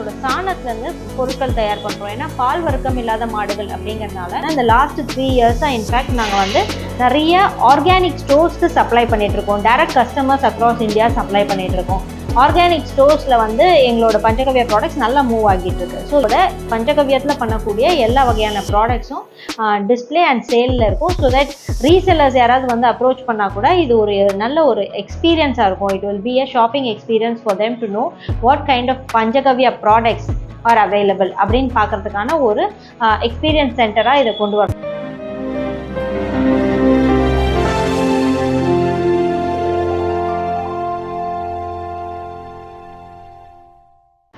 மாடுகள் சாணத்துல இருந்து பொருட்கள் தயார் பண்றோம். ஏன்னா பால் வர்க்கம் இல்லாத மாடுகள் அப்படிங்கறதுனால இந்த லாஸ்ட் த்ரீ இயர்ஸா இன்ஃபேக்ட் நாங்க வந்து நிறைய ஆர்கானிக் ஸ்டோர்ஸ்க்கு சப்ளை பண்ணிட்டு இருக்கோம். Direct customers across India supply பண்ணிட்டு இருக்கோம். ஆர்கானிக் ஸ்டோர்ஸில் வந்து எங்களோட பஞ்சகவ்யா ப்ராடக்ட்ஸ் நல்லா மூவ் ஆகிட்டு இருக்கு ஸோ இதோட பஞ்சகவ்யத்தில் பண்ணக்கூடிய எல்லா வகையான ப்ராடக்ட்ஸும் டிஸ்ப்ளே அண்ட் சேலில் இருக்கும். ஸோ தட் ரீசெல்லர்ஸ் யாராவது வந்து அப்ரோச் பண்ணால் கூட இது ஒரு நல்ல ஒரு எக்ஸ்பீரியன்ஸாக இருக்கும். It will be a shopping experience for them to know what kind of panchagavya products are available அப்படின்னு பார்க்கறதுக்கான ஒரு எக்ஸ்பீரியன்ஸ் சென்டராக இதை கொண்டு வரணும்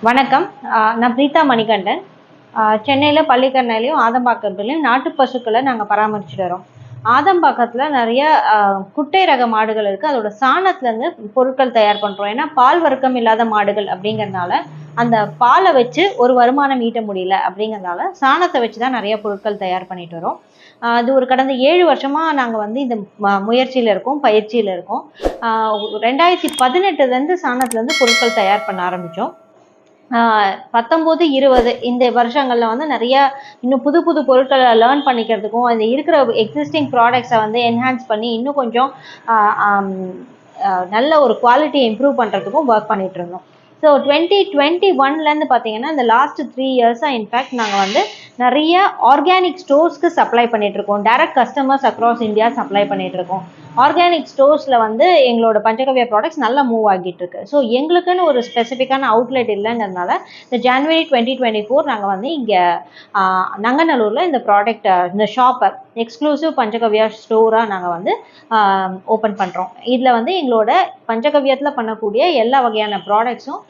வணக்கம். நான் பிரீதா மணிகண்டன். சென்னையில் பள்ளிக்கரணையிலையும் ஆதம்பாக்கத்துலையும் நாட்டு பசுக்களை நாங்கள் பராமரிச்சுட்டு வரோம். ஆதம்பாக்கத்தில் நிறைய குட்டை ரக மாடுகள் இருக்குது அதோட சாணத்துலேருந்து பொருட்கள் தயார் பண்ணுறோம் ஏன்னா பால் வர்க்கம் இல்லாத மாடுகள் அப்படிங்கிறதுனால அந்த பாலை வச்சு ஒரு வருமானம் ஈட்ட முடியல அப்படிங்கறதுனால சாணத்தை வச்சு தான் நிறைய பொருட்கள் தயார் பண்ணிட்டு வரோம். அது ஒரு கடந்த ஏழு வருஷமாக நாங்கள் வந்து இந்த முயற்சியில் இருக்கோம் பயிற்சியில் இருக்கோம். ரெண்டாயிரத்தி பதினெட்டுலேருந்து சாணத்துலேருந்து பொருட்கள் தயார் பண்ண ஆரம்பித்தோம் பத்தொம்போது இருபது இந்த வருஷங்களில் வந்து நிறைய இன்னும் புது புது பொருட்களை லேர்ன் பண்ணிக்கிறதுக்கும் அந்த இருக்கிற எக்ஸிஸ்டிங் ப்ராடக்ட்ஸை வந்து என்ஹான்ஸ் பண்ணி இன்னும் கொஞ்சம் நல்ல ஒரு குவாலிட்டியை இம்ப்ரூவ் பண்ணுறதுக்கும் ஒர்க் பண்ணிகிட்டு இருந்தோம் ஸோ டுவெண்ட்டி டுவெண்ட்டி ஒன்லேருந்து பார்த்தீங்கன்னா இந்த லாஸ்ட் த்ரீ இயர்ஸாக இன்ஃபேக்ட் நாங்கள் வந்து நிறைய ஆர்கானிக் ஸ்டோர்ஸ்க்கு சப்ளை பண்ணிட்டு இருக்கோம் கஸ்டமர்ஸ் அக்ராஸ் இந்தியா சப்ளை பண்ணிகிட்ருக்கோம் இருக்கோம் ஆர்கானிக் ஸ்டோர்ஸில் வந்து எங்களோட பஞ்சகவ்யா ப்ராடக்ட்ஸ் நல்லா மூவ் ஆகிட்டு இருக்கு ஸோ எங்களுக்குன்னு ஒரு ஸ்பெசிஃபிக்கான அவுட்லெட் இல்லைங்கிறதுனால இந்த ஜான்வரி டுவெண்ட்டி டுவெண்ட்டி ஃபோர் நாங்கள் வந்து இங்கே நங்கநல்லூரில் இந்த ப்ராடக்ட் இந்த ஷாப்பை எக்ஸ்க்ளூசிவ் பஞ்சகவ்யா ஸ்டோராக நாங்கள் வந்து ஓப்பன் பண்ணுறோம் இதில் வந்து எங்களோட பஞ்சகவ்யத்தில் பண்ணக்கூடிய எல்லா வகையான ப்ராடக்ட்ஸும்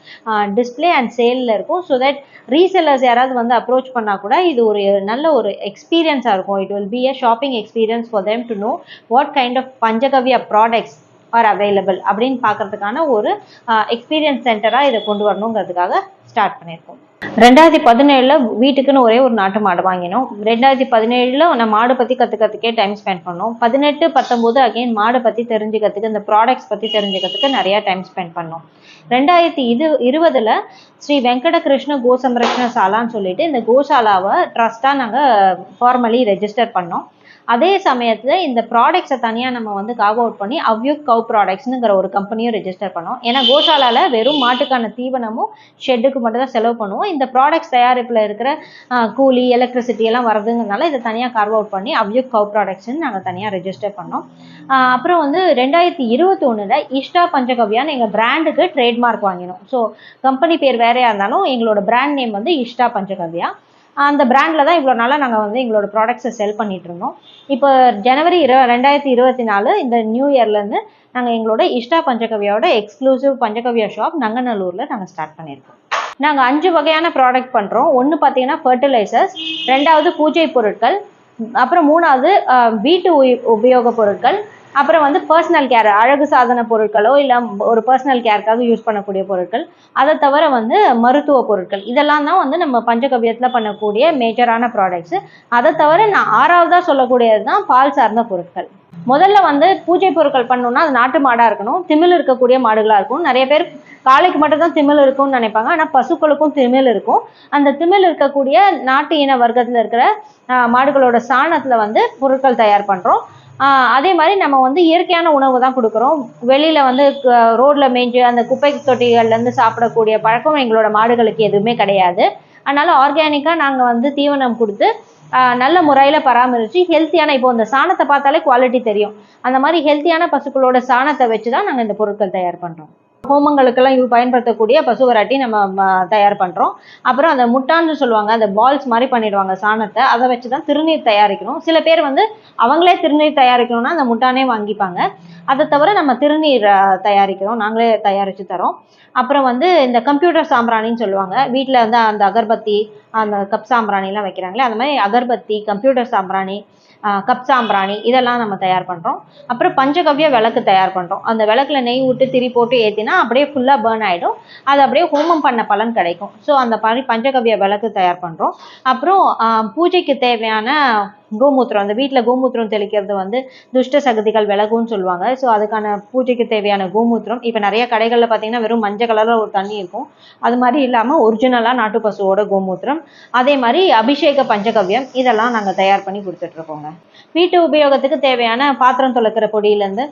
டிஸ்ப்ளே அண்ட் சேலில் இருக்கும். ஸோ தட் ரீசெல்லர்ஸ் யாராவது வந்து அப்ரோச் பண்ணால் கூட இது ஒரு நல்ல ஒரு எக்ஸ்பீரியன்ஸாக இருக்கும். It will be a shopping experience for them to know what kind of panchagavya products are available அப்படின்னு பார்க்கறதுக்கான ஒரு எக்ஸ்பீரியன்ஸ் சென்டராக இதை கொண்டு வரணுங்கிறதுக்காக ஸ்டார்ட் பண்ணியிருக்கோம். ரெண்டாயிரத்தி பதினேழில் வீட்டுக்குன்னு ஒரே ஒரு நாட்டு மாடு வாங்கினோம். ரெண்டாயிரத்தி பதினேழில் நான் மாடு பற்றி கற்றுக்கிறதுக்கே டைம் ஸ்பெண்ட் பண்ணோம். பதினெட்டு பத்தொம்போது அகைன் மாடை பற்றி தெரிஞ்சுக்கிறதுக்கு இந்த ப்ராடக்ட்ஸ் பற்றி தெரிஞ்சுக்கிறதுக்கு நிறையா டைம் ஸ்பெண்ட் பண்ணோம். ரெண்டாயிரத்தி இது இருபதுல ஸ்ரீ வெங்கட கிருஷ்ண கோசம்ரக்ஷண சாலான்னு சொல்லிட்டு இந்த கோசாலாவை ட்ரஸ்ட்டாக நாங்கள் ஃபார்மலி ரெஜிஸ்டர் பண்ணோம். அதே சமயத்தில் இந்த ப்ராடக்ட்ஸை தனியாக நம்ம வந்து காவ் அவுட் பண்ணி அவ்யூக் கவ் ப்ராடக்ட்ஸ்னுங்கிற ஒரு கம்பெனியும் ரெஜிஸ்டர் பண்ணோம். ஏன்னா கோசாலால வெறும் மாட்டுக்கான தீவனமும் ஷெட்டுக்கு மட்டும் தான் செலவு பண்ணுவோம். இந்த ப்ராடக்ட்ஸ் தயாரிப்பில் இருக்கிற கூலி எலக்ட்ரிசிட்டி எல்லாம் வருதுங்கிறதுனால இதை தனியாக கார்வ் அவுட் பண்ணி அவ்யூக் கவ் ப்ராடக்ட்ஸ்னு நாங்கள் தனியாக ரெஜிஸ்டர் பண்ணோம். அப்புறம் வந்து ரெண்டாயிரத்தி இருபத்தி ஒன்றில் இஷ்டா பஞ்சகவ்யான்னு எங்கள் பிராண்டுக்கு ட்ரேட்மார்க் வாங்கினோம். ஸோ கம்பெனி பேர் வேறையாக இருந்தாலும் எங்களோட பிராண்ட் நேம் வந்து இஷ்டா பஞ்சகவ்யா அந்த பிராண்டில் தான் இவ்வளோ நாளாக நாங்கள் வந்து எங்களோட ப்ராடக்ட்ஸை செல் பண்ணிகிட்ருந்தோம் இப்போ ஜனவரி இரு ரெண்டாயிரத்தி இருபத்தி நாலு இந்த நியூ இயர்லேருந்து நாங்கள் எங்களோட இஷ்டா பஞ்சகவியாவோட எக்ஸ்க்ளூசிவ் பஞ்சகவ்யா ஷாப் நங்கநல்லூரில் நாங்கள் ஸ்டார்ட் பண்ணியிருக்கோம். நாங்கள் அஞ்சு வகையான ப்ராடக்ட் பண்ணுறோம் ஒன்று பார்த்தீங்கன்னா ஃபர்டிலைசர்ஸ் ரெண்டாவது பூஜை பொருட்கள் அப்புறம் மூணாவது வீட்டு உபயோக உபயோகப் பொருட்கள் அப்புறம் வந்து பர்சனல் கேர் அழகு சாதன பொருட்களோ இல்லை ஒரு பர்சனல் கேருக்காக யூஸ் பண்ணக்கூடிய பொருட்கள். அதை தவிர வந்து மருத்துவ பொருட்கள். இதெல்லாம் தான் வந்து நம்ம பஞ்சகவ்யத்தில் பண்ணக்கூடிய மேஜரான ப்ராடக்ட்ஸு அதை தவிர நான் ஆறாவதாக சொல்லக்கூடியது தான் பால் சார்ந்த பொருட்கள். முதல்ல வந்து பூஜை பொருட்கள் பண்ணணும்னா அது நாட்டு மாடாக இருக்கணும். திமில் இருக்கக்கூடிய மாடுகளாக இருக்கும் நிறைய பேர் காளைக்கு மட்டும் தான் திமில் இருக்கும்னு நினைப்பாங்க. ஆனால் பசுக்களுக்கும் திமில் இருக்கும். அந்த திமில் இருக்கக்கூடிய நாட்டு இன வர்க்கத்தில் இருக்கிற மாடுகளோட சாணத்தில் வந்து பொருட்கள் தயார் பண்ணுறோம் அதே மாதிரி நம்ம வந்து இயற்கையான உணவு தான் கொடுக்குறோம். வெளியில் வந்து ரோட்டில் மேய்ஞ்சு அந்த குப்பை தொட்டிகள்லேருந்து சாப்பிடக்கூடிய பழக்கம் எங்களோட மாடுகளுக்கு எதுவுமே கிடையாது. அதனால் ஆர்கானிக்காக நாங்கள் வந்து தீவனம் கொடுத்து நல்ல முறையில் பராமரித்து ஹெல்த்தியான இப்போ இந்த சாணத்தை பார்த்தாலே குவாலிட்டி தெரியும். அந்த மாதிரி ஹெல்த்தியான பசுக்களோட சாணத்தை வச்சு தான் நாங்கள் இந்த பொருட்கள் தயார் பண்ணுறோம் ஹோமங்களுக்கெல்லாம் யூ பயன்படுத்தக்கூடிய பசுவராட்டி நம்ம தயார் பண்ணுறோம் அப்புறம் அந்த முட்டான்னு சொல்லுவாங்க அந்த பால்ஸ் மாதிரி பண்ணிடுவாங்க சாணத்தை. அதை வச்சு தான் திருநீர் தயாரிக்கணும். சில பேர் வந்து அவங்களே திருநீர் தயாரிக்கணும்னா அந்த முட்டானே வாங்கிப்பாங்க. அதை தவிர நம்ம திருநீர் தயாரிக்கிறோம். நாங்களே தயாரித்து தரோம். அப்புறம் வந்து இந்த கம்ப்யூட்டர் சாம்பிராணின்னு சொல்லுவாங்க. வீட்டில் வந்து அந்த அகர்பத்தி அந்த கப் சாம்பிராணிலாம் வைக்கிறாங்களே அந்த மாதிரி அகர்பத்தி கம்ப்யூட்டர் சாம்பிராணி கப் சாம்பிராணி இதெல்லாம் நம்ம தயார் பண்ணுறோம் அப்புறம் பஞ்சகவ்ய விளக்கு தயார் பண்ணுறோம் அந்த விளக்குல நெய் விட்டு திரி போட்டு ஏற்றினா அப்படியே ஃபுல்லாக பேர்ன் ஆகிடும் அது அப்படியே ஹோமம் பண்ண பலன் கிடைக்கும். ஸோ அந்த மாதிரி பஞ்சகவ்ய விளக்கு தயார் பண்ணுறோம் அப்புறம் பூஜைக்கு தேவையான கோமூத்திரம். அந்த வீட்டில் கோமூத்திரம் தெளிக்கிறது வந்து துஷ்ட சகதிகள் விலகும்னு சொல்லுவாங்க. ஸோ அதுக்கான பூஜைக்கு தேவையான கோமூத்திரம். இப்போ நிறைய கடைகளில் பார்த்தீங்கன்னா வெறும் மஞ்சள் கலரில் ஒரு தண்ணி இருக்கும். அது மாதிரி இல்லாமல் ஒரிஜினலாக நாட்டு பசுவோட கோமூத்திரம். அதே மாதிரி அபிஷேக பஞ்சகவ்யம். இதெல்லாம் நாங்கள் தயார் பண்ணி கொடுத்துட்ருக்கோங்க வீட்டு உபயோகத்துக்கு தேவையான பாத்திரம் துளைக்கிற பொடியிலேருந்து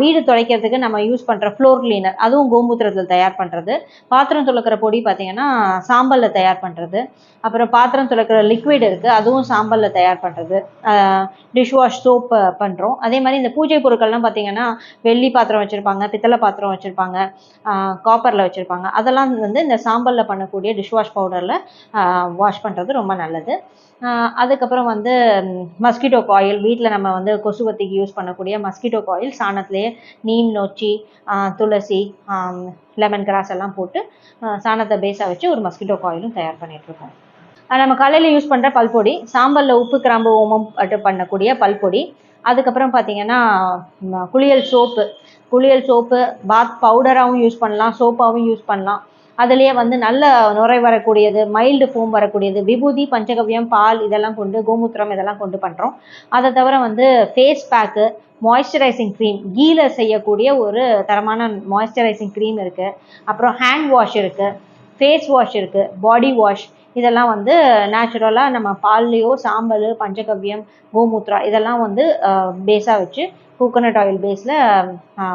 வீடு துளைக்கிறதுக்கு நம்ம யூஸ் பண்ணுற ஃப்ளோர் கிளீனர் அதுவும் கோமூத்திரத்தில் தயார் பண்ணுறது பாத்திரம் துளக்கிற பொடி பார்த்தீங்கன்னா சாம்பலில் தயார் பண்ணுறது அப்புறம் பாத்திரம் துளக்கிற லிக்விட் இருக்குது அதுவும் சாம்பலில் தயார் பண்ணுறது டிஷ் வாஷ் சோப்பு பண்ணுறோம் அதே மாதிரி இந்த பூஜை பொருட்கள்லாம் பார்த்தீங்கன்னா வெள்ளி பாத்திரம் வச்சுருப்பாங்க பித்தளை பாத்திரம் வச்சுருப்பாங்க காப்பரில் வச்சுருப்பாங்க. அதெல்லாம் வந்து இந்த சாம்பலில் பண்ணக்கூடிய டிஷ் வாஷ் பவுடரில் வாஷ் பண்ணுறது ரொம்ப நல்லது. அதுக்கப்புறம் வந்து மஸ்கிட்டோ காயில் வீட்டில் நம்ம வந்து கொசுவத்திக்கு யூஸ் பண்ணக்கூடிய மஸ்கிட்டோ காயில் சாணத்திலேயே நீம் நொச்சி துளசி லெமன் கிராஸ் எல்லாம் போட்டு சாணத்தை பேஸாக வச்சு ஒரு மஸ்கிட்டோ காயிலும் தயார் பண்ணிகிட்ருக்கோம் நம்ம காலையில் யூஸ் பண்ணுற பல்பொடி சாம்பலில் உப்பு கிராம்பு ஓமம் போட்டு பண்ணக்கூடிய பல்பொடி அதுக்கப்புறம் பார்த்தீங்கன்னா குளியல் சோப்பு குளியல் சோப்பு பாத் பவுடராகவும் யூஸ் பண்ணலாம் சோப்பாகவும் யூஸ் பண்ணலாம். அதுலேயே வந்து நல்ல நுரை வரக்கூடியது மைல்டு ஃபோம் வரக்கூடியது விபூதி பஞ்சகவ்யம் பால் இதெல்லாம் கொண்டு கோமூத்திரம் இதெல்லாம் கொண்டு பண்ணுறோம் அதை தவிர வந்து ஃபேஸ் பேக்கு மாய்ஸ்சரைசிங் க்ரீம் கீல செய்யக்கூடிய ஒரு தரமான மாய்ஸ்சரைசிங் க்ரீம் இருக்குது அப்புறம் ஹேண்ட் வாஷ் இருக்குது ஃபேஸ் வாஷ் இருக்குது பாடி வாஷ் இதெல்லாம் வந்து நேச்சுரலாக நம்ம பால்லையோ சாம்பல் பஞ்சகவ்யம் கோமூத்ரா இதெல்லாம் வந்து பேஸாக வச்சு கோகோனட் ஆயில் பேஸில்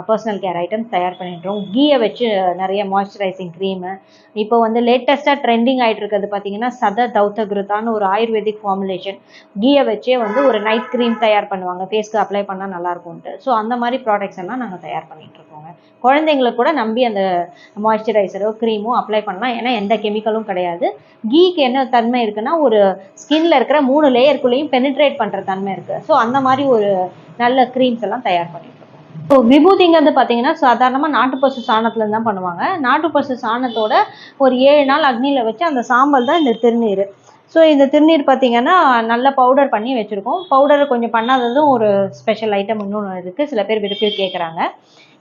பர்சனல் கேர் ஐட்டம்ஸ் தயார் பண்ணிட்டுருவோம் கீயை வச்சு நிறைய மாய்ஸ்சரைசிங் க்ரீமு இப்போ வந்து லேட்டஸ்ட்டாக ட்ரெண்டிங் ஆகிட்டு இருக்கிறது பார்த்தீங்கன்னா சத தௌத்தகிருத்தான்னு ஒரு ஆயுர்வேதிக் ஃபார்முலேஷன் கீயை வச்சே வந்து ஒரு நைட் க்ரீம் தயார் பண்ணுவாங்க. ஃபேஸ்க்கு அப்ளை பண்ணால் நல்லாயிருக்கும்ட்டு ஸோ அந்த மாதிரி ப்ராடக்ட்ஸ் எல்லாம் நாங்கள் தயார் பண்ணிகிட்ருக்கோம் இருக்கோங்க கூட நம்பி அந்த மாய்ஸ்சரைசரோ க்ரீமோ அப்ளை பண்ணலாம். ஏன்னா எந்த கெமிக்கலும் கிடையாது. கீக்கு என்ன தன்மை இருக்குன்னா ஒரு ஸ்கின்ல இருக்கிற மூணு லேயருக்குள்ளேயும் பெனிட்ரேட் பண்ணுற தன்மை இருக்குது ஸோ அந்த மாதிரி ஒரு நல்ல க்ரீம்ஸ் எல்லாம் தயார் பண்ணிட்டு ஸோ விபூதிங்கிறது பார்த்தீங்கன்னா சாதாரணமாக நாட்டு பசு சாணத்துல தான் பண்ணுவாங்க. நாட்டு பசு சாணத்தோட ஒரு ஏழு நாள் அக்னியில் வச்சு அந்த சாம்பல் தான் இந்த திருநீர். ஸோ இந்த திருநீர் பார்த்தீங்கன்னா நல்லா பவுடர் பண்ணி வச்சுருக்கோம். பவுடர் கொஞ்சம் பண்ணாததும் ஒரு ஸ்பெஷல் ஐட்டம் இன்னொன்று இருக்குது சில பேர் விருப்பி கேட்குறாங்க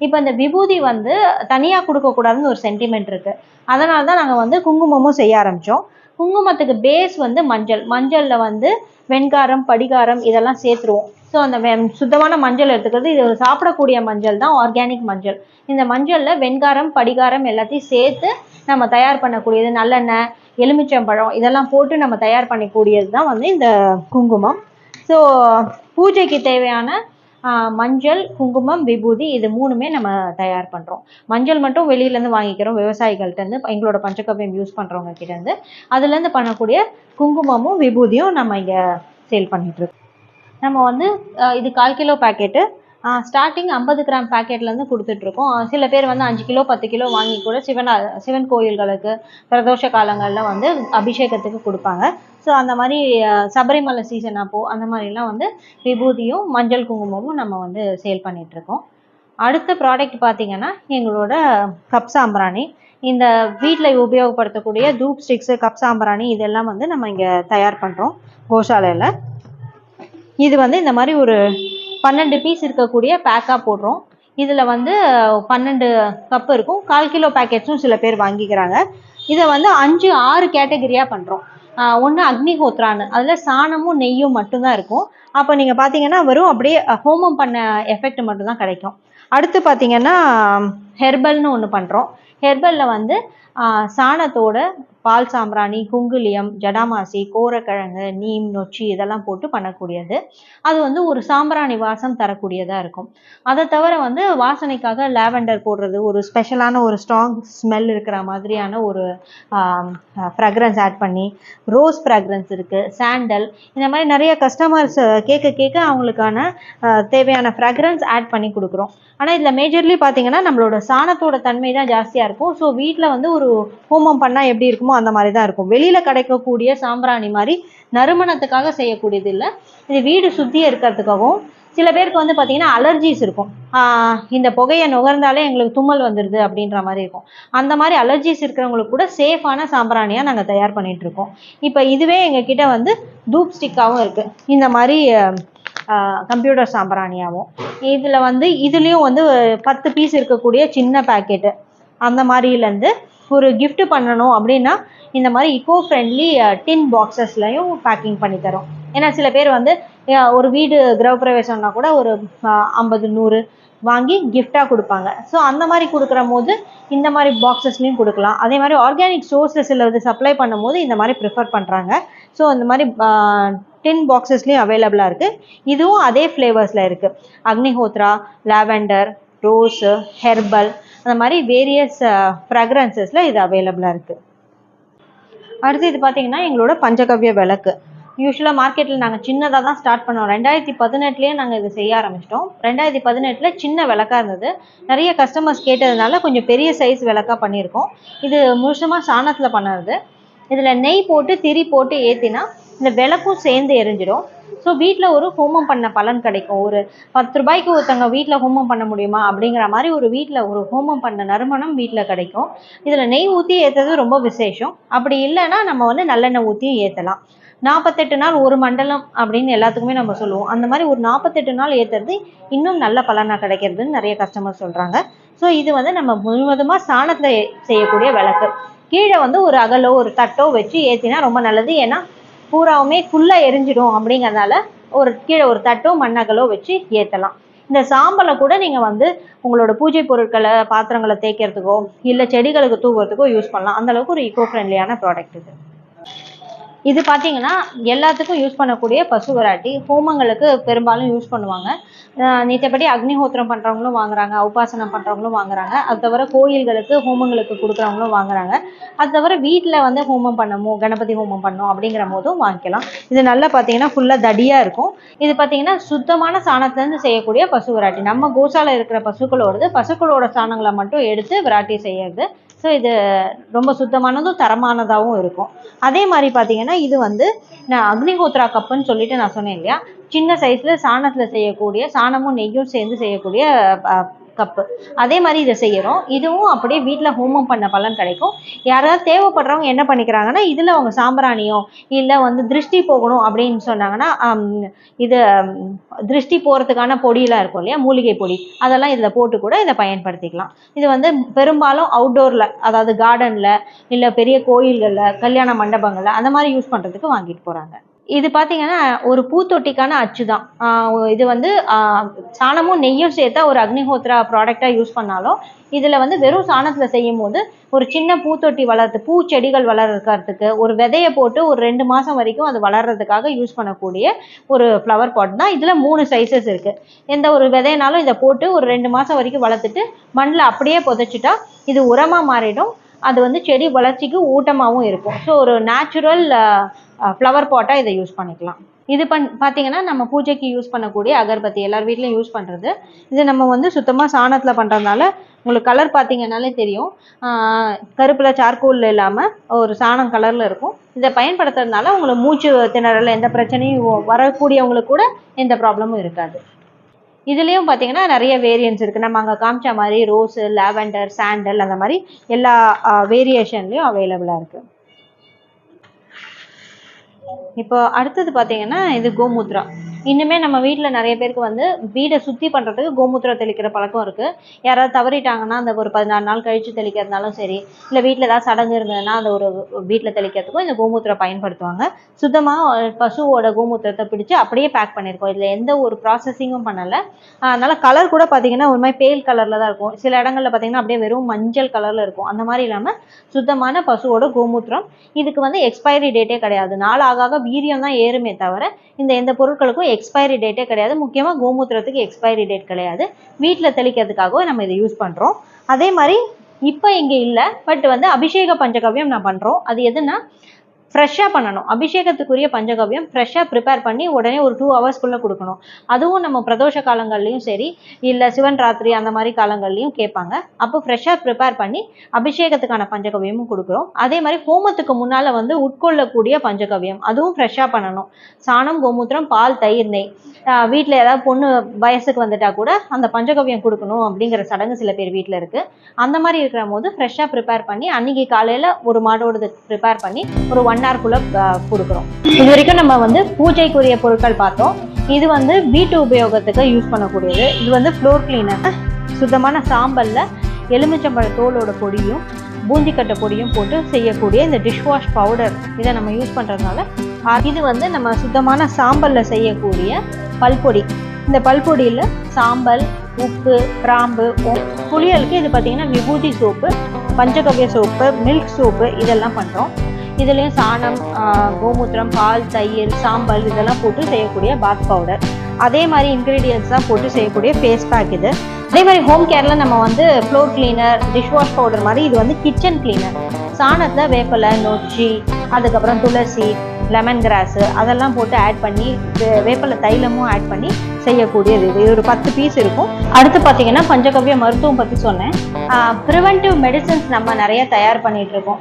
இப்போ இந்த விபூதி வந்து தனியாக கொடுக்கக்கூடாதுன்னு ஒரு சென்டிமெண்ட் இருக்குது அதனால தான் நாங்கள் வந்து குங்குமமும் செய்ய ஆரம்பித்தோம் குங்குமத்துக்கு பேஸ் வந்து மஞ்சள். மஞ்சளில் வந்து வெண்காரம் படிகாரம் இதெல்லாம் சேர்த்துருவோம். ஸோ அந்த சுத்தமான மஞ்சள் எடுத்துக்கிறது. இது ஒரு சாப்பிடக்கூடிய மஞ்சள் தான் ஆர்கானிக் மஞ்சள். இந்த மஞ்சளில் வெண்காரம் படிகாரம் எல்லாத்தையும் சேர்த்து நம்ம தயார் பண்ணக்கூடியது நல்லெண்ணெய் எலுமிச்சம்பழம் இதெல்லாம் போட்டு நம்ம தயார் பண்ணக்கூடியது தான் வந்து இந்த குங்குமம். ஸோ பூஜைக்கு தேவையான மஞ்சள் குங்குமம் விபூதி இது மூணுமே நம்ம தயார் பண்ணுறோம் மஞ்சள் மட்டும் வெளியிலேருந்து வாங்கிக்கிறோம் விவசாயிகள்கிட்டருந்து எங்களோட பஞ்சகவ்யம் யூஸ் பண்ணுறவங்க கிட்டேருந்து அதுலேருந்து பண்ணக்கூடிய குங்குமமும் விபூதியும் நம்ம இங்கே சேல் பண்ணிகிட்ருக்கோம் நம்ம வந்து இது கால் கிலோ பேக்கெட்டு ஸ்டார்டிங் ஐம்பது கிராம் பேக்கெட்லேருந்து கொடுத்துட்ருக்கோம். சில பேர் வந்து அஞ்சு கிலோ பத்து கிலோ வாங்கி கூட சிவன் சிவன் கோயில்களுக்கு பிரதோஷ காலங்களில் வந்து அபிஷேகத்துக்கு கொடுப்பாங்க. ஸோ அந்த மாதிரி சபரிமலை சீசன் அப்போது அந்த மாதிரிலாம் வந்து விபூதியும் மஞ்சள் குங்குமமும் நம்ம வந்து சேல் பண்ணிகிட்ருக்கோம் அடுத்த ப்ராடக்ட் பார்த்தீங்கன்னா எங்களோட கப் சாம்பிராணி. இந்த வீட்டில் உபயோகப்படுத்தக்கூடிய தூப் ஸ்டிக்ஸு கப் சாம்பிராணி இதெல்லாம் வந்து நம்ம இங்கே தயார் பண்ணுறோம் கோஷாலையில் இது வந்து இந்த மாதிரி ஒரு பன்னெண்டு பீஸ் இருக்கக்கூடிய பேக்காக போடுறோம். இதில் வந்து பன்னெண்டு கப் இருக்கும். கால் கிலோ பேக்கெட்ஸும் சில பேர் வாங்கிக்கிறாங்க. இதை வந்து அஞ்சு ஆறு கேட்டகரியாக பண்ணுறோம் ஒன்று அக்னிஹோத்ரான்னு. அதில் சாணமும் நெய்யும் மட்டும்தான் இருக்கும். அப்போ நீங்கள் பார்த்தீங்கன்னா வெறும் அப்படியே ஹோமம் பண்ண எஃபெக்ட் மட்டும்தான் கிடைக்கும். அடுத்து பார்த்தீங்கன்னா ஹெர்பல்னு ஒன்று பண்ணுறோம் ஹெர்பலில் வந்து சாணத்தோட பால் சாம்பிராணி குங்குலியம் ஜடாமாசி கோரக்கிழங்கு நீம் நொச்சி இதெல்லாம் போட்டு பண்ணக்கூடியது. அது வந்து ஒரு சாம்பிராணி வாசம் தரக்கூடியதாக இருக்கும். அதை தவிர வந்து வாசனைக்காக லாவெண்டர் போடுறது ஒரு ஸ்பெஷலான ஒரு ஸ்ட்ராங் ஸ்மெல் இருக்கிற மாதிரியான ஒரு ஃப்ரக்ரன்ஸ் ஆட் பண்ணி ரோஸ் ஃப்ராக்ரன்ஸ் இருக்குது சாண்டல் இந்த மாதிரி நிறைய கஸ்டமர்ஸ் கேட்க கேட்க அவங்களுக்கான தேவையான ஃப்ராக்ரன்ஸ் ஆட் பண்ணி கொடுக்குறோம். ஆனால் இதில் மேஜர்லி பார்த்தீங்கன்னா நம்மளோட சாணத்தோட தன்மை தான் ஜாஸ்தியாக இருக்கும். ஸோ வீட்டில் வந்து ஒரு ஹோமம் பண்ணால் எப்படி இருக்குமோ அந்த மாதிரி தான் இருக்கும். வெளியில் கிடைக்கக்கூடிய சாம்பிராணி மாதிரி நறுமணத்துக்காக செய்யக்கூடியது இல்லை. இது வீடு சுற்றியே இருக்கிறதுக்காகவும் சில பேருக்கு வந்து பார்த்தீங்கன்னா அலர்ஜிஸ் இருக்கும். இந்த புகையை நுகர்ந்தாலே எங்களுக்கு தும்மல் வந்துடுது அப்படின்ற மாதிரி இருக்கும். அந்த மாதிரி அலர்ஜிஸ் இருக்கிறவங்களுக்கு கூட சேஃபான சாம்பிராணியாக நாங்கள் தயார் பண்ணிட்டு இருக்கோம். இப்போ இதுவே எங்ககிட்ட வந்து தூப் ஸ்டிக்காகவும் இருக்குது இந்த மாதிரி கம்ப்யூட்டர் சாம்பிராணியாகவும் இதில் வந்து இதுலேயும் வந்து பத்து பீஸ் இருக்கக்கூடிய சின்ன பேக்கெட்டு அந்த மாதிரிலேருந்து ஒரு கிஃப்ட் பண்ணணும் அப்படின்னா இந்த மாதிரி இக்கோ ஃப்ரெண்ட்லி டின் பாக்ஸஸ்லையும் பேக்கிங் பண்ணி தரோம். ஏன்னா சில பேர் வந்து ஒரு வீடு கிரகப்பிரவேசம்னா கூட ஒரு ஐம்பது நூறு வாங்கி கிஃப்டாக கொடுப்பாங்க. ஸோ அந்த மாதிரி கொடுக்குற போது இந்த மாதிரி பாக்ஸஸ்லையும் கொடுக்கலாம். அதே மாதிரி ஆர்கானிக் சோர்ஸஸில் வந்து சப்ளை சப்ளை பண்ணும்போது இந்த மாதிரி ப்ரிஃபர் பண்ணுறாங்க ஸோ இந்த மாதிரி டின் பாக்ஸஸ்லேயும் அவைலபிளாக இருக்குது இதுவும் அதே ஃப்ளேவர்ஸில் இருக்குது அக்னிஹோத்ரா லாவெண்டர் ரோஸு ஹெர்பல் அந்த மாதிரி வேரியஸ் ஃப்ராக்ரன்சஸில் இது அவைலபிளாக இருக்குது அடுத்து இது பார்த்தீங்கன்னா எங்களோட பஞ்சகவ்ய விளக்கு. யூஸ்வலாக மார்க்கெட்டில் நாங்கள் சின்னதாக தான் ஸ்டார்ட் பண்ணோம். ரெண்டாயிரத்தி பதினெட்டுலேயே நாங்கள் இது செய்ய ஆரம்பிச்சிட்டோம். ரெண்டாயிரத்தி பதினெட்டில் சின்ன விளக்கா இருந்தது. நிறைய கஸ்டமர்ஸ் கேட்டதுனால கொஞ்சம் பெரிய சைஸ் விளக்கா பண்ணியிருக்கோம். இது முழுசமாக சாணத்தில் பண்ணுறது இதில் நெய் போட்டு திரி போட்டு ஏற்றினா இந்த விளக்கும் சேர்ந்து எரிஞ்சிடும். ஸோ வீட்டில் ஒரு ஹோமம் பண்ண பலன் கிடைக்கும். ஒரு பத்து ரூபாய்க்கு ஒருத்தவங்க வீட்டில் ஹோமம் பண்ண முடியுமா? அப்படிங்கிற மாதிரி ஒரு வீட்டில் ஒரு ஹோமம் பண்ண நறுமணம் வீட்டில் கிடைக்கும். இதில் நெய் ஊற்றி ஏற்றுறது ரொம்ப விசேஷம். அப்படி இல்லைன்னா நம்ம வந்து நல்லெண்ணெய் ஊற்றியும் ஏற்றலாம் நாற்பத்தெட்டு நாள் ஒரு மண்டலம் அப்படின்னு எல்லாத்துக்குமே நம்ம சொல்லுவோம். அந்த மாதிரி ஒரு நாற்பத்தெட்டு நாள் ஏற்றுறது இன்னும் நல்ல பலனாக கிடைக்கிறதுன்னு நிறைய கஸ்டமர் சொல்கிறாங்க ஸோ இது வந்து நம்ம முழுவதுமாக சாணத்தில் செய்யக்கூடிய விளக்கு. கீழே வந்து ஒரு அகலோ ஒரு தட்டோ வச்சு ஏற்றினா ரொம்ப நல்லது. ஏன்னா பூராவுமே ஃபுல்லாக எரிஞ்சிடும் அப்படிங்கறதுனால ஒரு கீழே ஒரு தட்டோ மண்ணகலோ வச்சு ஏற்றலாம் இந்த சாம்பலை கூட நீங்கள் வந்து உங்களோட பூஜை பொருட்களை பாத்திரங்களை தேய்க்கிறதுக்கோ இல்லை செடிகளுக்கு தூவுறதுக்கோ யூஸ் பண்ணலாம். அந்த அளவுக்கு ஒரு ஈகோ ஃப்ரெண்ட்லியான ப்ராடக்ட் இது. இது பார்த்தீங்கன்னா எல்லாத்துக்கும் யூஸ் பண்ணக்கூடிய பசு விராட்டி. ஹோமங்களுக்கு பெரும்பாலும் யூஸ் பண்ணுவாங்க. நீத்தபடி அக்னிஹோத்திரம் பண்ணுறவங்களும் வாங்குறாங்க உபாசனம் பண்ணுறவங்களும் வாங்குறாங்க. அது தவிர கோயில்களுக்கு ஹோமங்களுக்கு கொடுக்குறவங்களும் வாங்குறாங்க. அது தவிர வீட்டில் வந்து ஹோமம் பண்ணணும் கணபதி ஹோமம் பண்ணணும் அப்படிங்கிற போதும் வாங்கிக்கலாம். இது நல்லா பார்த்தீங்கன்னா ஃபுல்லாக தடியாக இருக்கும். இது பார்த்தீங்கன்னா சுத்தமான சாணத்துலேருந்து செய்யக்கூடிய பசு விராட்டி. நம்ம கோசால இருக்கிற பசுக்களோடது பசுக்களோட சாணங்களை மட்டும் எடுத்து விராட்டி செய்யறது. ஸோ இது ரொம்ப சுத்தமானதும் தரமானதாகவும் இருக்கும். அதே மாதிரி பார்த்தீங்கன்னா இது வந்து நான் அக்னிஹோத்ரா கப்புன்னு சொல்லிட்டு நான் சொன்னேன் இல்லையா? சின்ன சைஸில் சாணத்தில் செய்யக்கூடிய சாணமும் நெய்யும் சேர்ந்து செய்யக்கூடிய கப்பு அதே மாதிரி இதை செய்கிறோம் இதுவும் அப்படியே வீட்டில் ஹோமம் பண்ண பலன் கிடைக்கும். யாராவது தேவைப்படுறவங்க என்ன பண்ணிக்கிறாங்கன்னா இதில் அவங்க சாம்பிராணியோ இல்லை வந்து திருஷ்டி போகணும் அப்படின்னு சொன்னாங்கன்னா இது திருஷ்டி போகிறதுக்கான பொடியெலாம் இருக்கும் இல்லையா? மூலிகை பொடி. அதெல்லாம் இதில் போட்டு கூட இதை பயன்படுத்திக்கலாம். இது வந்து பெரும்பாலும் அவுட்டோரில் அதாவது கார்டனில் இல்லை பெரிய கோயில்களில் கல்யாண மண்டபங்களில் அந்த மாதிரி யூஸ் பண்ணுறதுக்கு வாங்கிட்டு போகிறாங்க இது பார்த்தீங்கன்னா ஒரு பூத்தொட்டிக்கான அச்சு தான் இது வந்து சாணமும் நெய்யும் சேர்த்தா ஒரு அக்னிஹோத்ரா ப்ராடக்டாக யூஸ் பண்ணாலும் இதில் வந்து வெறும் சாணத்தில் செய்யும் போது ஒரு சின்ன பூத்தொட்டி வளர்த்து பூச்செடிகள் வளர்க்கறதுக்கு ஒரு விதையை போட்டு ஒரு ரெண்டு மாதம் வரைக்கும் அது வளர்றதுக்காக யூஸ் பண்ணக்கூடிய ஒரு ஃப்ளவர் பாட் தான் இதில் மூணு சைஸஸ் இருக்குது எந்த ஒரு விதைனாலும் இதை போட்டு ஒரு ரெண்டு மாதம் வரைக்கும் வளர்த்துட்டு மண்ணில் அப்படியே புதைச்சிட்டா இது உரமாக மாறிடும். அது வந்து செடி வளர்ச்சிக்கு ஊட்டமாகவும் இருக்கும். ஸோ ஒரு நேச்சுரல் ஃப்ளவர் பாட்டாக இதை யூஸ் பண்ணிக்கலாம். இது பண் பார்த்தீங்கன்னா நம்ம பூஜைக்கு யூஸ் பண்ணக்கூடிய அகர்பத்தி எல்லார் வீட்லையும் யூஸ் பண்ணுறது இது நம்ம வந்து சுத்தமாக சாணத்தில் பண்ணுறதுனால உங்களுக்கு கலர் பார்த்தீங்கன்னாலே தெரியும். கருப்பில் கருப்புல சார்கோல் இல்லாமல் ஒரு சாணம் கலரில் இருக்கும். இதை பயன்படுத்துறதுனால உங்களுக்கு மூச்சு திணறல் எந்த பிரச்சனையும் வரக்கூடியவங்களுக்கு கூட எந்த ப்ராப்ளமும் இருக்காது. இதுலேயும் பார்த்தீங்கன்னா நிறைய வேரியன்ஸ் இருக்குது நம்ம அங்கே காமிச்ச மாதிரி ரோஸு லாவெண்டர் சாண்டல் அந்த மாதிரி எல்லா வேரியேஷன்லேயும் அவைலபிளாக இருக்குது இப்போ அடுத்தது பார்த்தீங்கன்னா இது கோமுத்ரா. இன்னுமே நம்ம வீட்டில் நிறைய பேருக்கு வந்து வீடை சுத்தி பண்றதுக்கு கோமூத்திரம் தெளிக்கிற பழக்கம் இருக்கு. யாராவது தவறிட்டாங்கன்னா அந்த ஒரு பதினாறு நாள் கழிச்சு தெளிக்கிறதுனாலும் சரி இல்லை வீட்டில் ஏதாவது சடங்கு இருந்ததுன்னா அந்த ஒரு வீட்டில் தெளிக்கிறதுக்கும் இந்த கோமூத்திரம் பயன்படுத்துவாங்க. சுத்தமாக பசுவோட கோமூத்திரத்தை பிடிச்சு அப்படியே பேக் பண்ணியிருக்கோம் இதில் எந்த ஒரு ப்ராசஸிங்கும் பண்ணலை. அதனால கலர் கூட பார்த்தீங்கன்னா ஒரு மாதிரி பேல் கலரில் தான் இருக்கும். சில இடங்களில் பார்த்தீங்கன்னா அப்படியே வெறும் மஞ்சள் கலரில் இருக்கும். அந்த மாதிரி இல்லாமல் சுத்தமான பசுவோட கோமூத்திரம். இதுக்கு வந்து எக்ஸ்பைரி டேட்டே கிடையாது. நாள் ஆக ஆக வீரியம் தான் ஏறுமே தவிர இந்த எந்த பொருட்களுக்கும் எக்ஸ்பைரி டேட்டே கிடையாது. முக்கியமாக கோமூத்திரத்துக்கு எக்ஸ்பைரி டேட் கிடையாது. வீட்டில் தெளிக்கிறதுக்காகவும் நம்ம இதை யூஸ் பண்ணுறோம் அதே மாதிரி இப்போ இங்கே இல்லை பட் வந்து அபிஷேக பஞ்சகவ்யம் நான் பண்ணுறோம் அது எதுனா ஃப்ரெஷ்ஷாக பண்ணணும். அபிஷேகத்துக்குரிய பஞ்சகவ்யம் ஃப்ரெஷ்ஷாக ப்ரிப்பேர் பண்ணி உடனே ஒரு டூ ஹவர்ஸ்க்குள்ளே கொடுக்கணும். அதுவும் நம்ம பிரதோஷ காலங்கள்லையும் சரி இல்லை சிவன் ராத்திரி அந்த மாதிரி காலங்கள்லையும் கேட்பாங்க. அப்போ ஃப்ரெஷ்ஷாக ப்ரிப்பேர் பண்ணி அபிஷேகத்துக்கான பஞ்சகவ்யமும் கொடுக்குறோம். அதே மாதிரி ஹோமத்துக்கு முன்னால் வந்து உட்கொள்ளக்கூடிய பஞ்சகவ்யம் அதுவும் ஃப்ரெஷ்ஷாக பண்ணணும். சாணம் கோமூத்திரம் பால் தயிர் நெய். வீட்டில் ஏதாவது பொண்ணு வயசுக்கு வந்துட்டா கூட அந்த பஞ்சகவ்யம் கொடுக்கணும் அப்படிங்கிற சடங்கு சில பேர் வீட்டில் இருக்குது அந்த மாதிரி இருக்கிற போது ஃப்ரெஷ்ஷாக ப்ரிப்பேர் பண்ணி அன்னைக்கு காலையில் ஒரு மாடோடது ப்ரிப்பேர் பண்ணி ஒரு ஒன் ஹவர்க்குள்ளே கொடுக்குறோம். இது வரைக்கும் நம்ம வந்து பூஜைக்குரிய பொருட்கள் பார்த்தோம். இது வந்து வீட்டு உபயோகத்துக்கு யூஸ் பண்ணக்கூடியது. இது வந்து ஃப்ளோர் கிளீனர் சுத்தமான சாம்பலில் எலுமிச்சம்பழ தோலோட பொடியும் பூந்திக்கட்டை பொடியும் போட்டு செய்யக்கூடிய இந்த டிஷ்வாஷ் பவுடர் இதை நம்ம யூஸ் பண்ணுறதுனால இது வந்து நம்ம சுத்தமான சாம்பலில் செய்யக்கூடிய பல்பொடி. இந்த பல்பொடியில் சாம்பல் உப்பு கிராம்பு புளியலுக்கு இது பார்த்தீங்கன்னா விபூதி soap panchagavya soap milk soap இதெல்லாம் பண்ணுறோம் இதுலேயும் சாணம் கோமூத்திரம் பால் தயிர் சாம்பல் இதெல்லாம் போட்டு செய்யக்கூடிய பாத் பவுடர் அதே மாதிரி இன்க்ரீடியன்ஸ் தான் போட்டு செய்யக்கூடிய ஃபேஸ் பேக் இது. அதே மாதிரி ஹோம் கேரில் நம்ம வந்து ஃப்ளோர் கிளீனர் டிஷ்வாஷ் பவுடர் மாதிரி இது வந்து கிச்சன் கிளீனர் சாணத்தில் வேப்பலை நொச்சி அதுக்கப்புறம் துளசி லெமன் கிராஸு அதெல்லாம் போட்டு ஆட் பண்ணி வேப்பலை வேப்பிலை தைலமும் ஆட் பண்ணி செய்யக்கூடியது இது. ஒரு பத்து பீஸ் இருக்கும். அடுத்து பார்த்தீங்கன்னா பஞ்சகவ்ய மருத்துவம் பற்றி சொன்னேன். ப்ரிவென்டிவ் மெடிசன்ஸ் நம்ம நிறைய தயார் பண்ணிகிட்ருக்கோம் இருக்கோம்.